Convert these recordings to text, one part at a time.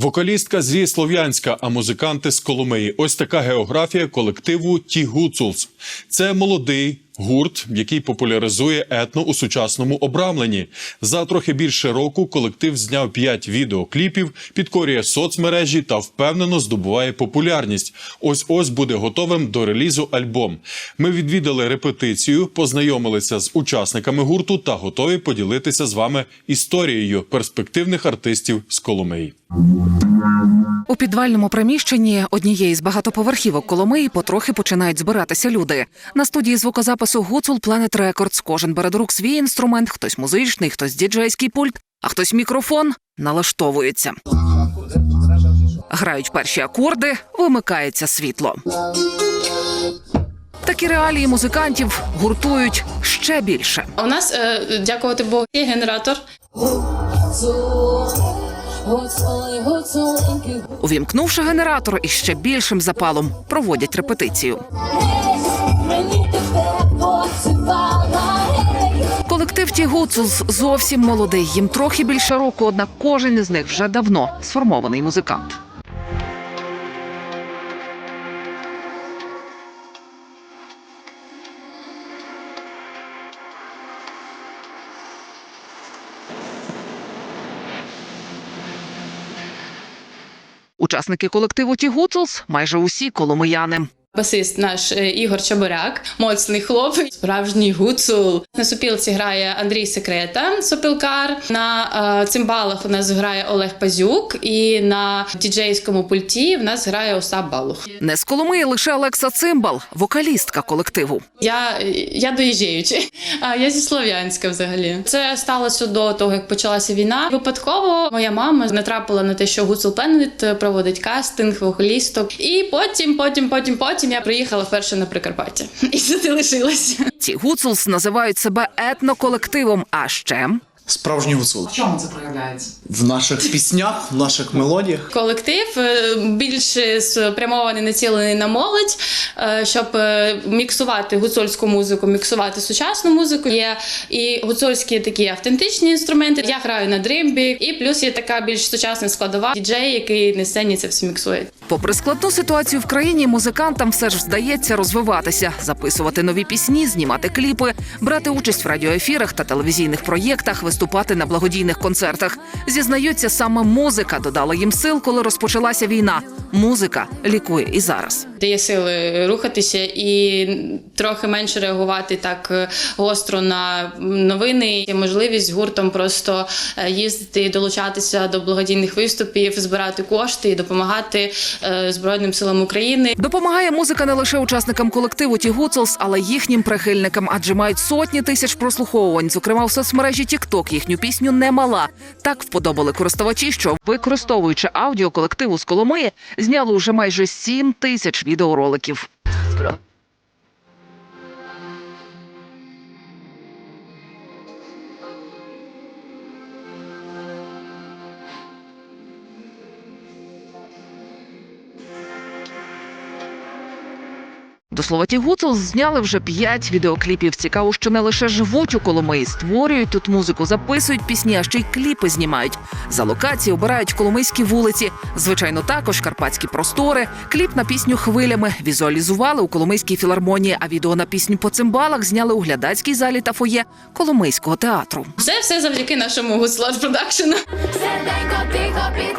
Вокалістка зі Слов'янська, а музиканти з Коломиї. Ось така географія колективу Ті Гуцулс. Це молодий гурт, який популяризує етно у сучасному обрамленні. За трохи більше року колектив зняв п'ять відеокліпів, підкорює соцмережі та впевнено здобуває популярність. Ось ось буде готовим до релізу альбом. Ми відвідали репетицію, познайомилися з учасниками гурту та готові поділитися з вами історією перспективних артистів з Коломиї. У підвальному приміщенні однієї з багатоповерхівок Коломиї потрохи починають збиратися люди. На студії звукозапису Гуцул Planet Records кожен бере до рук свій інструмент, хтось музичний, хтось діджейський пульт, а хтось мікрофон налаштовується. Грають перші акорди, вимикається світло. Такі реалії музикантів гуртують ще більше. У нас, е, дякувати Богу, є генератор. Увімкнувши генератор із ще більшим запалом, проводять репетицію. Колектив Ті Гуцулс зовсім молодий. Їм трохи більше року, однак кожен із них вже давно сформований музикант. Учасники колективу Ті Гуцулс майже усі коломияни. Басист наш е, Ігор Чабуряк, моцний хлопець, справжній гуцул. На сопілці грає Андрій Секрета, сопілкар. На е, цимбалах у нас грає Олег Пазюк, і на діджейському пульті в нас грає Остап Балух. Не з Коломиї лише Олекса Цимбал, вокалістка колективу. Я, я доїжджаючи. А я зі Слов'янська взагалі. Це сталося до того, як почалася війна. Випадково моя мама натрапила на те, що Гуцул Planet проводить кастинг вокалісток. І потім, потім, потім, потім я приїхала вперше на Прикарпаття. І тут і лишилася. Ті Гуцулс називають себе етноколективом. А ще Справжній гуцул. в чому це проявляється? В наших піснях, в наших мелодіях. Колектив е, більше спрямований націлений на молодь, е, щоб е, міксувати гуцульську музику, міксувати сучасну музику. Є і гуцульські такі автентичні інструменти. Я граю на дримбі, і плюс є така більш сучасна складова діджей, який на сцені це все міксує. Попри складну ситуацію в країні, музикантам все ж вдається розвиватися, записувати нові пісні, знімати кліпи, брати участь в радіоефірах та телевізійних проєктах, виступати на благодійних концертах. Зізнаються, саме музика додала їм сил, коли розпочалася війна. Музика лікує і зараз. Дає сили рухатися і трохи менше реагувати так е, гостро на новини. Є можливість гуртом просто е, їздити долучатися до благодійних виступів, збирати кошти і допомагати Збройним силам України. Допомагає музика не лише учасникам колективу Ті Гуцелс, але їхнім прихильникам, адже мають сотні тисяч прослуховувань. Зокрема, в соцмережі TikTok їхню пісню немала. Так вподобали користувачі, що використовуючи аудіо колективу з Коломиї, зняли уже майже 7 тисяч відеороликів. До слова, ті Гуцул зняли вже п'ять відеокліпів. Цікаво, що не лише живуть у Коломиї, створюють тут музику, записують пісні, а ще й кліпи знімають. За локації обирають коломийські вулиці. Звичайно, також карпатські простори. Кліп на пісню хвилями візуалізували у Коломийській філармонії, а відео на пісню по цимбалах зняли у глядацькій залі та фоє Коломийського театру. Це все завдяки нашому Гуцлад Продакшену. Серденько тихо підказало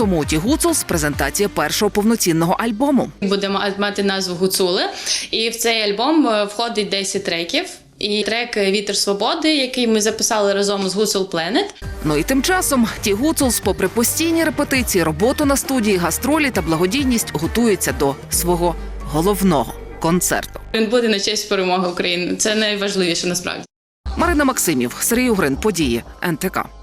Уже у Ті Гуцулс презентація першого повноцінного альбому. Будемо мати назву Гуцули, і в цей альбом е, входить 10 треків. І трек Вітер свободи, який ми записали разом з Гуцул Planet. Ну і тим часом ті Гуцулс, попри постійні репетиції, роботу на студії, гастролі та благодійність, готуються до свого головного концерту. Він буде на честь перемоги України. Це найважливіше насправді. Марина Максимів, Сергій Угрин, події НТК.